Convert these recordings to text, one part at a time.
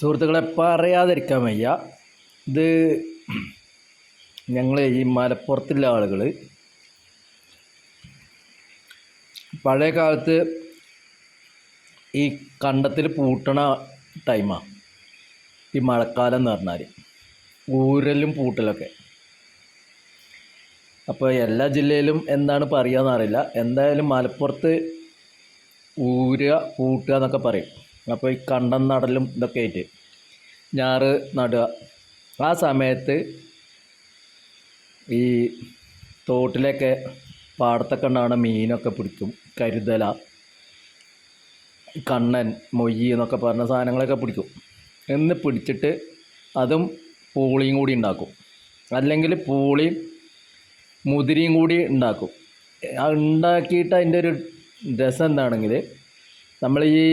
സുഹൃത്തുക്കളെ പറയാതിരിക്കാൻ വയ്യ. ഇത് ഞങ്ങൾ ഈ മലപ്പുറത്തുള്ള ആളുകൾ പഴയ കാലത്ത് ഈ കണ്ടത്തിൽ പൂട്ടണ ടൈമാണ് ഈ മഴക്കാലം എന്ന് പറഞ്ഞാൽ ഊരലും പൂട്ടലൊക്കെ. അപ്പോൾ എല്ലാ ജില്ലയിലും എന്താണ് പറയുക എന്നറിയില്ല എന്തായാലും മലപ്പുറത്ത് ഊരുക പൂട്ടുക എന്നൊക്കെ പറയും. അപ്പോൾ ഈ കണ്ടം നടലും ഇതൊക്കെ ആയിട്ട് ഞാറ് നടുക. ആ സമയത്ത് ഈ തോട്ടിലൊക്കെ പാടത്തൊക്കെ കണ്ടാണ് മീനൊക്കെ പിടിക്കും കരുതല കണ്ണൻ മൊയ്യ് എന്നൊക്കെ പറഞ്ഞ സാധനങ്ങളൊക്കെ പിടിക്കും. എന്ന് പിടിച്ചിട്ട് അതും പൂളിയും കൂടി ഉണ്ടാക്കും. അല്ലെങ്കിൽ പൂളിയും മുതിരിയും കൂടി ഉണ്ടാക്കും. ഉണ്ടാക്കിയിട്ട് അതിന്റെ ഒരു രസം എന്താണെങ്കിൽ നമ്മൾ ഈ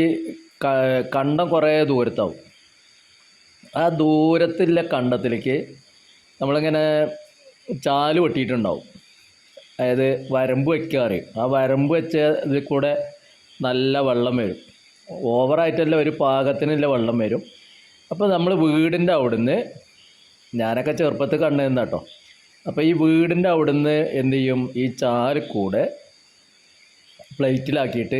കണ്ടം കുറേ ദൂരത്താവും. ആ ദൂരത്തിലെ കണ്ടത്തിലേക്ക് നമ്മളിങ്ങനെ ചാൽ വെട്ടിയിട്ടുണ്ടാവും. അതായത് വരമ്പ് വയ്ക്കാറ് ആ വരമ്പ് വെച്ച ഇതിൽ കൂടെ നല്ല വെള്ളം വരും. ഓവറായിട്ടല്ല ഒരു പാകത്തിനുള്ള വെള്ളം വരും. അപ്പോൾ നമ്മൾ വീടിന്റെ അവിടുന്ന് ഞാനൊക്കെ ചെറുപ്പത്തിൽ കണ്ടിരുന്ന കേട്ടോ. അപ്പോൾ ഈ വീടിന്റെ അവിടുന്ന് എന്ത് ചെയ്യും? ഈ ചാൽ കൂടെ പ്ലേറ്റിലാക്കിയിട്ട്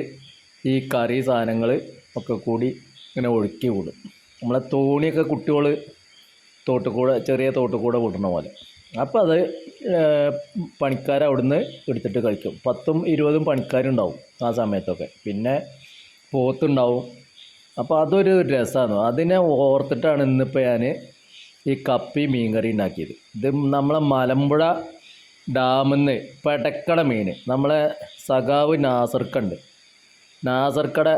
ഈ കറി സാധനങ്ങൾ ഒക്കെ കൂടി ഇങ്ങനെ ഒഴുക്കി വിടും. നമ്മളെ തോണിയൊക്കെ കുട്ടികൾ തോട്ടുകൂടെ ചെറിയ തോട്ടുകൂടെ വിടുന്ന പോലെ. അപ്പോൾ അത് പണിക്കാർ അവിടുന്ന് എടുത്തിട്ട് കഴിക്കും. പത്തും ഇരുപതും പണിക്കാരുണ്ടാവും ആ സമയത്തൊക്കെ. പിന്നെ പോത്തുണ്ടാവും. അപ്പോൾ അതൊരു രസമാണ്. അതിനെ ഓർത്തിട്ടാണ് ഇന്നിപ്പോൾ ഞാൻ ഈ കപ്പി മീൻകറി ഉണ്ടാക്കിയത്. ഇത് നമ്മളെ മലമ്പുഴ ഡാമിൽ നിന്ന് പെടക്കട മീൻ. നമ്മളെ സഖാവ് നാസർക്കുണ്ട്. നാസർക്കട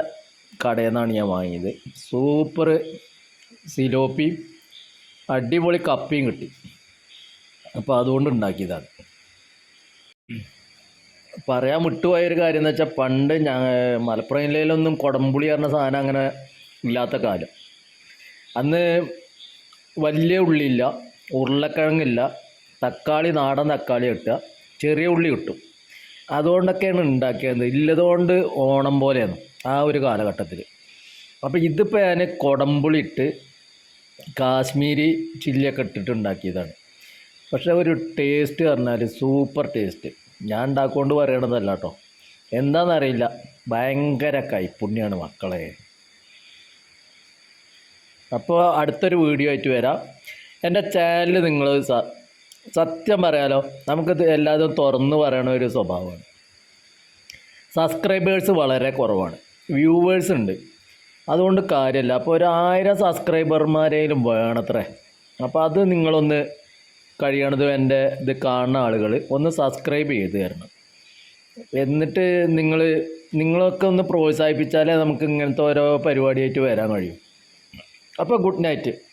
കടയിൽ നിന്നാണ് ഞാൻ വാങ്ങിയത്. സൂപ്പർ സിലോപ്പിയും അടിപൊളി കപ്പിയും കിട്ടി. അപ്പോൾ അതുകൊണ്ട് ഉണ്ടാക്കിയതാണ്. പറയാൻ വിട്ടുപോയൊരു കാര്യം എന്ന് വെച്ചാൽ പണ്ട് ഞാൻ മലപ്പുറം ജില്ലയിലൊന്നും കുടംപുളി പറഞ്ഞ സാധനം അങ്ങനെ ഇല്ലാത്ത കാലം. അന്ന് വലിയ ഉള്ളിയില്ല ഉരുളക്കിഴങ്ങില്ല തക്കാളി നാടൻ തക്കാളി കിട്ടുക ചെറിയ ഉള്ളി കിട്ടും. അതുകൊണ്ടൊക്കെയാണ് ഉണ്ടാക്കിയത്. ഇല്ലതുകൊണ്ട് ഓണം പോലെയാണ്. ആ ഒരു കാലഘട്ടത്തിൽ അപ്പോൾ ഇതിപ്പോൾ ഞാൻ കൊടമ്പുളിട്ട് കാശ്മീരി ചില്ലിയൊക്കെ ഇട്ടിട്ട് ഉണ്ടാക്കിയതാണ് പക്ഷേ ഒരു ടേസ്റ്റ് പറഞ്ഞാൽ സൂപ്പർ ടേസ്റ്റ് ഞാൻ ഉണ്ടാക്കൊണ്ട് പറയണതല്ല കേട്ടോ എന്താണെന്നറിയില്ല ഭയങ്കര കൈപ്പുണ്യാണ് മക്കളെ. അപ്പോൾ അടുത്തൊരു വീഡിയോ ആയിട്ട് വരാം. എന്റെ ചാനൽ നിങ്ങൾ സത്യം പറയാലോ നമുക്കിത് എല്ലാതും തുറന്ന് പറയണ ഒരു സ്വഭാവമാണ്. സബ്സ്ക്രൈബേഴ്സ് വളരെ കുറവാണ്. വ്യൂവേഴ്സ് ഉണ്ട്. അതുകൊണ്ട് കാര്യമല്ല അപ്പോൾ ഒരു ആയിരം സബ്സ്ക്രൈബർമാരേലും വേണത്രേ. അപ്പോൾ അത് നിങ്ങളൊന്ന് കഴിയണതും എന്റെ ഇത് കാണുന്ന ആളുകൾ ഒന്ന് സബ്സ്ക്രൈബ് ചെയ്ത് തരണം. എന്നിട്ട് നിങ്ങൾ നിങ്ങളൊക്കെ ഒന്ന് പ്രോത്സാഹിപ്പിച്ചാലേ നമുക്ക് ഇങ്ങനത്തെ ഓരോ പരിപാടിയായിട്ട് വരാൻ കഴിയും. അപ്പോൾ ഗുഡ് നൈറ്റ്.